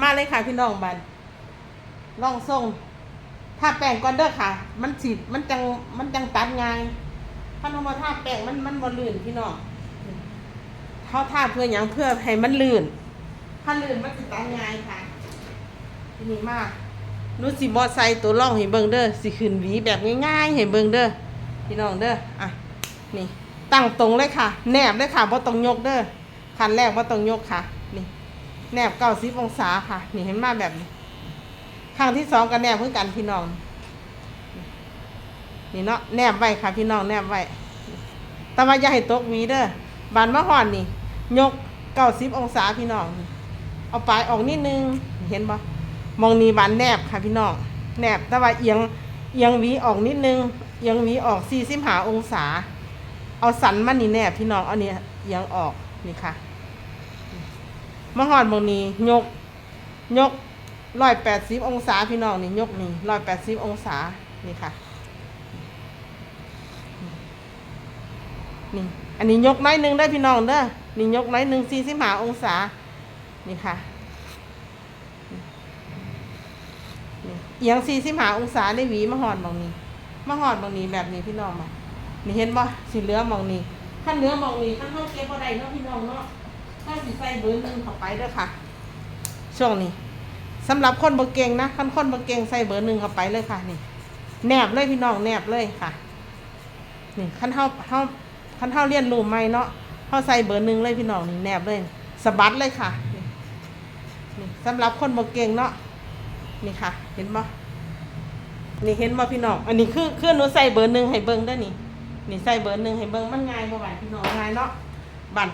มาเลยค่ะพี่น้องบันลองส่งถ้าแป้งก่อนเด้อค่ะ มันสีดมันจัง มันจังตัดง่ายถ้าเรามาทาแป้งมันมันบ่ลื่นพี่น้องเขาทาเพื่ออย่างเพื่อให้มันลื่น ถ้าลื่นมันสิตัดง่ายค่ะทีนี้มานุสิบอใส่ตัวร่องให้เบิ่งเด้อสิขึ้นหวีแบบง่ายๆให้เบิ่งเด้อพี่น้องเด้ออะนี่ตั้งตรงเลยค่ะ แนบเลยค่ะบ่ต้องยกเด้อขั้นแรกบ่ต้องยกค่ะ แนบเก้าสิบองศาค่ะ นี่เห็นมาแบบนี้ข้างที่สองก็แนบเพื่อกันพี่น้อง นี่เนาะแนบไว้ค่ะ พี่น้องแนบไว้แต่ว่าอย่าให้ตกหวีเด้อบานมะฮอนนี่ ยกเก้าสิบองศาพี่น้อง เอาปลายออกนิดนึง เห็นปะมองนี่บานแนบค่ะพี่น้องแนบแต่ว่าเอียงเอียงหวีออกนิดนึงเอียงหวีออกสี่สิบหาองศา เอาสันมันนี่แนบพี่น้องเอาเนี่ยเอียงออกนี่ค่ะ มะฮอดบางนี้ยก ยกร้อยแปดสิบองศาพี่น้องนี่ยกนี่ร้อยแปดสิบองศานี่ค่ะ นี่ อันนี้ยกน้อยหนึ่งได้พี่น้องเด้อนี่ยกน้อยหนึ่งสี่สิบห้าองศา นี่ค่ะนี่เอียงสี่สิบห้าองศาได้หวีมะฮอดบางนี้มะฮอดบางนี้แบบนี้พี่น้องมานี่เห็นบ่สีเหลืองบางนี้ถ้าเหลืองบางนี้ถ้าเขาเก็บบ่ได้เนาะพี่น้องเนาะ ถ้าสิใส่เบอร์หนึ่งเข้าไปเด้อค่ะ ช่วงนี้สำหรับคนบ่เก่งนะคันคนบ่เก่งใส่เบอร์หนึ่งเข้าไปเลยค่ะนี่ แนบเลยพี่น้องแนบเลยค่ะ นี่คันเฮาเฮาคันเฮาเรียนรู้ใหมเนาะเฮาใส่เบอร์หนึ่งเลยพี่น้องนี่แนบเลยสะบัดเลยค่ะนี่สำหรับคนบ่เก่งเนาะนี่ค่ะ เห็นบ่นี่เห็นบ่พี่น้อง อันนี้คือคือหนูใส่เบอร์หนึ่งให้เบิ่งได้นี่นี่ใส่เบอร์หนึ่งให้เบิ่งมันง่ายบ่บาดพี่น้องง่ายเนาะบัน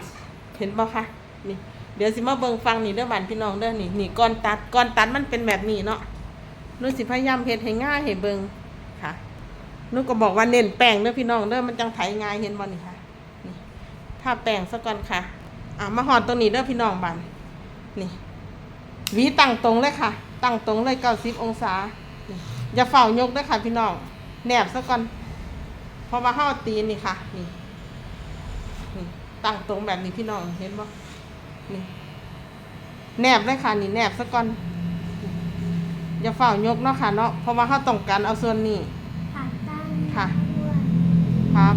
เห็นบ่คะ นี่ เดี๋ยวสิมาเบิ่งฟังนี่เด้อบ้านพี่น้องเด้อนี่นี่ก่อนตัดก่อนตัดมันเป็นแบบนี้เนาะนูสิพยายามเฮ็ดให้ง่ายให้เบิ่งค่ะนูก็บอกว่าเน้นแป้งเด้อพี่น้องเด้อมันจังไถง่ายเห็นบ่นี่ค่ะนี่ถ้าแป้งซะก่อนค่ะอะมาหอดตรงนี้เด้อพี่น้องบานนี่หวีตั้งตรงเลยค่ะ ตั้งตรงเลย90องศา อย่าเฝ้ายกเด้อค่ะพี่น้อง แนบซะก่อนพราะว่าเฮาตีนนี่ค่ะนี่นี่ ตั้งตรงแบบนี้พี่น้องเห็นบ่ นี่แนบเลยค่ะนี่แนบซะก่อนอย่าเฝ้ายกเนาะค่ะเนาะเพราะว่าเขาต้องการเอาส่วนนี้ผักตั้งค่ะด้วยครับ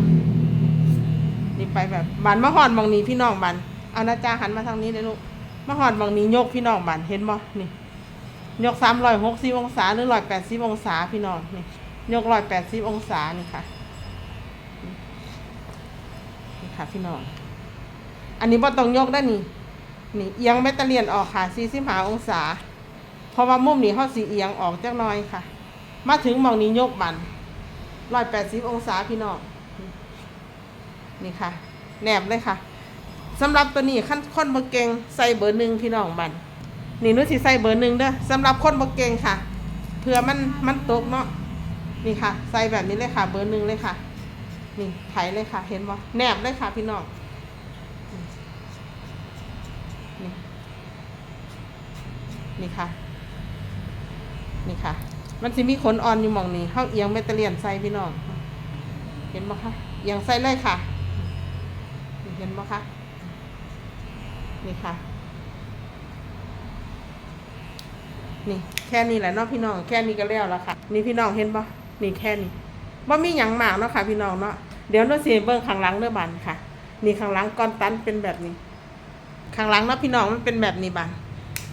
นี่ไปแบบบานมะฮอดบางนี้พี่น้องบันเอานะจ้าหันมาทางนี้เลยลูกมะฮอดบางนี้ยกพี่น้องบันเห็นบ่นี่ ยกสามร้อยหกสิบองศาหรือร้อยแปดสิบองศาพี่น้องนี่ยกร้อยแปดสิบองศานี่ค่ะนี่ค่ะพี่น้อง อันนี้บ่ต้องยกได้นี่ นี่เอียงแบตเตอรี่ยนออกค่ะสี่สิบห้าองศา เพราะว่ามุมนี้เขาสีเอียงออกจักหน่อยค่ะ มาถึงมองนี้ยกบันร้อยแปดสิบองศาพี่น้องนี่ค่ะแนบเลยค่ะสำหรับตัวนี้ขั้นค้นบะเกงใส่เบอร์หนึ่งพี่น้องบันนี่นุสิใส่เบอร์หนึ่งเด้อสำหรับค้นบะเกงค่ะเผื่อมันมันตกเนาะนี่ค่ะ ใส่แบบนี้เลยค่ะ เบอร์หนึ่งเลยค่ะ นี่ไถเลยค่ะ เห็นบ่แนบเลยค่ะพี่น้องนี่ นี่ค่ะ นี่ค่ะ มันสิมีขนอ่อนอยู่มองนี้เขาเอียงแบตเตอรี่ยนใส่พี่น้อง เห็นบ่คะเอียงใส่เลยค่ะ เห็นบ่คะ นี่ค่ะ นี่แค่นี้แหละเนาะพี่น้อง แค่นี้ก็แล้วละค่ะ นี่พี่น้องเห็นบ่นี่แค่นี้บ่มีหยังมากเนาะค่ะพี่น้องเนาะ เดี๋ยวเราสิเบิ่งข้างหลังเด้อบันค่ะ นี่ข้างหลังก้อนตันเป็นแบบนี้ ข้างหลังเนาะพี่น้องมันเป็นแบบนี้บัน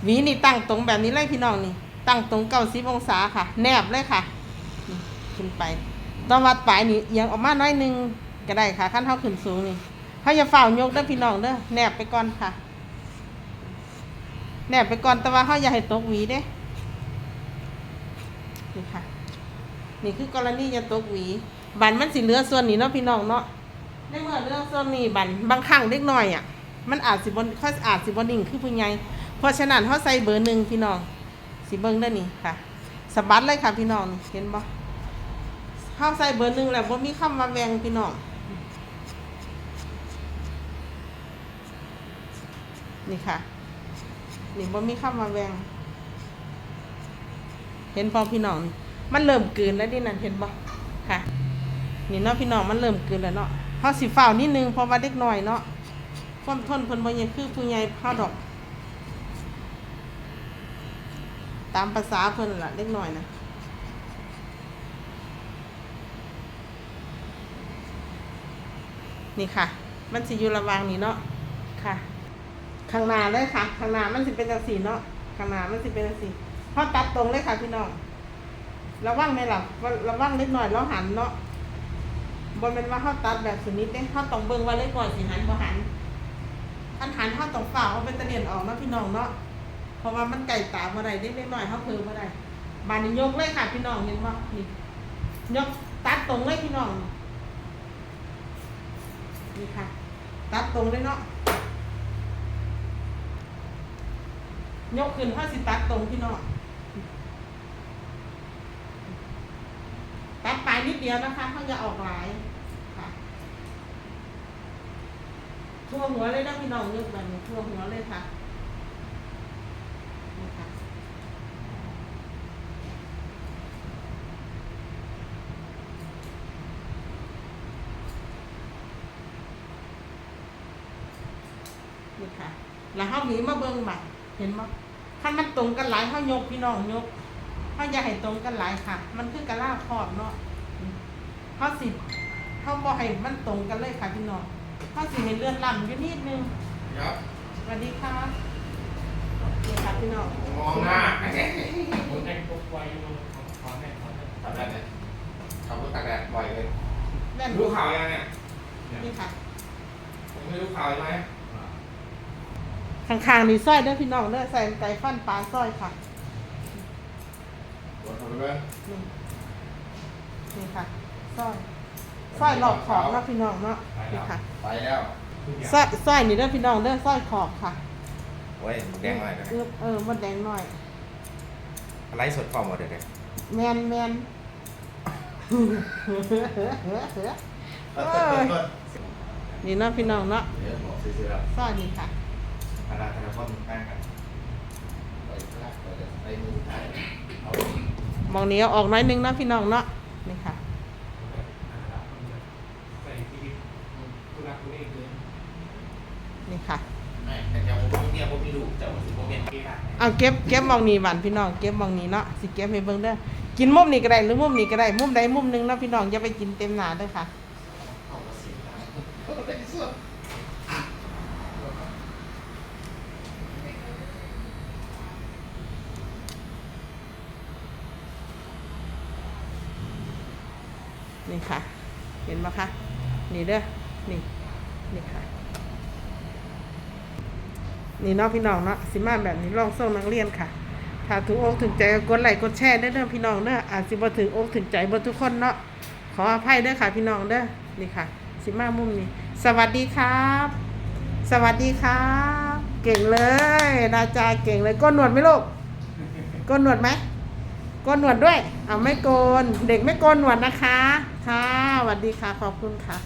หวีนี่ตั้งตรงแบบนี้เลยพี่น้องนี่ ตั้งตรงเก้าสิบองศาค่ะ แนบเลยค่ะนี่ขึ้นไปต้องวัดปลายนี่เอียงออกมาหน้อยหนึงก็ได้ค่ะขั้นเท่าขึ้นสูงนี่เขาอย่าฝ่าวยกเด้อพี่น้องเด้อแนบไปก่อนค่ะ แนบไปก่อนแต่ว่าเขาอย่าให้ตกหวีเด้นี่ค่ะ นี่คือกรณีอย่าตกหวี บันมันสิเหลือส่วนนี้เนาะพี่น้องเนาะในเมื่อเลือส่วนนี้บันบางครั้งเล็กน้อยอะมันอาจสิบนเขาอาจสิบนิ่งคือผู้ใหญ่ เพราะฉะนั้นเขาใส่เบอร์หนึ่งพี่น้องสิเบิ้งได้นี่ค่ะสบัดเลยค่ะพี่น้องเห็นบ่เข้าใส่เบอร์หนึ่งแล้วบ่มีคำว่าแวงพี่น้องนี่ค่ะ นี่บ่มีคำว่าแวง เห็นพอพี่น้อง มันเริ่มกลืนแล้วดินั่นเห็นบ่ค่ะ นี่เนาะพี่น้องมันเริ่มกลืนแล้วเนาะเฮาสิฝ้าวนิดนึงเพราะว่าเด็กหน้อยเนาะความทนเพิ่นบ่ยังคือผู้ใหญ่เฮาดอก ตามภาษาเพิ่นละเล็กน้อยนะนี่ค่ะ มันสิอยู่ระวางนี้เนาะค่ะ ข้างหน้าเลยค่ะ ข้างหน้ามันสิเป็นจังสีเนาะข้างหน้ามันสิเป็นจังสีพอตัดตรงเลยค่ะพี่น้องระวังไหมล่ะว่าระวังเล็กน้อยแล้วหันเนาะบนเป็นว่าเขาตัดแบบสุนิดเด้เขาต้องเบิ่งว่าเล็กน้อยสิหันบ่หันอันหันเขาต้องฝ่าเอาเป็นตะเลียนออกเนาะพี่น้องเนาะ เพราะว่ามันไก่ตาบ่ได้เล็กน้อยเขาเพิ่มบ่ได้บานนี้ยกเลยค่ะพี่น้องเห็นบ่นี่ยกตัดตรงเลยพี่น้องนี่ค่ะ ตัดตรงเลยเนาะยกขึ้นผ้าสิตัดตรงพี่น้องตัดไปนิดเดียวนะคะเขาจะออกหลายค่ะทั่วหัวเลยนะพี่น้องยกแบบนี้ทั่วหัวเลยค่ะนี่ค่ะ นี่ค่ะ แล้วเฮาหนีมาเบิ่งบัดเห็นบ่ถ้ามันตรงกันหลายเฮายกพี่น้องยกเฮาอย่าให้ตรงกันหลายค่ะ มันคือกะลาครอบเนาะอืมเฮาสิเฮาบ่ให้มันตรงกันเลยค่ะพี่น้องเฮาสิให้เลื่อนล่ำอยู่นิดนึงครับสวัสดีค่ะนี่ค่ะพี่น้องมองหน้าผมแต่งตัวไวอยู่ขอแม่ขอแม่ทำแบบนี้ขับรถตากแดดบ่อยเลยแม่นรู้ข่าวยังเนี่ยนี่ค่ะผมไม่รู้ข่าวใช่ไหม ข้างๆนี่สร้อยเด้อพี่น้องเด้อใส่ไก่ฟันปลาสร้อยค่ะปวดหัวเลยนี่นี่ค่ะสร้อยสร้อยหลอกขอบเนาะพี่น้องเนาะนี่ค่ะไปแล้วทุกอย่างสร้อยสร้อยนี่เด้อพี่น้องเด้อสร้อยขอบค่ะโอ้ยแดงหน่อยนะเออเออมดแดงหน่อย ไลฟ์สดฟอร์มหมดเลยแมนแมนเออเออเออนี่เนาะพี่น้องเนาะเดี๋ยวบอกซื้อๆแล้ว สร้อยนี่ค่ะ อาราธนาพ่อมึงแป้งกันไปครับไปมือถ่ายเอามองนี้เอาออกน้อยนึงเนาะพี่น้องเนาะนี่ค่ะใส่ที่ทุรักทุเลเกินนี่ค่ะ ไม่แต่เดี๋ยวผมเนี่ยผมไม่รู้แต่ว่าสิผมเป็นเกล้าเอาเก็บเก็บมองนี้บันพี่น้องเก็บมองนี้เนาะสิเก็บให้เบิ่งเด้อกินมุมนี้ก็ได้หรือมุมนี้ก็ได้มุมใดมุมหนึงเนาะพี่น้องอย่าไปกินเต็มหนาเด้อค่ะ เอามาสิเอาไป นี่ค่ะ เห็นไหมคะ นี่เด้อ นี่ นี่ค่ะ นี่เนาะพี่น้องเนาะสิมาแบบนี้ลองส่งนักเรียนค่ะ ถ้าถูกอกถึงใจกดไลค์กดแชร์ได้อเด้อพี่น้องเด้ออาจสิบ่ถึงอกถึงใจบ่ทุกคนเนาะ ขออภัยเด้อค่ะ พี่น้องเด้อ นี่ค่ะ สิมามุมนี้ สวัสดีครับ สวัสดีครับ เก่งเลยนาจาเก่งเลยก้นหนวดไหมลูกก้นหนวดไหมโกนหนวดด้วย เอาไม่โกน เด็กไม่โกนหนวดนะคะ ค่ะสวัสดีค่ะ ขอบคุณค่ะ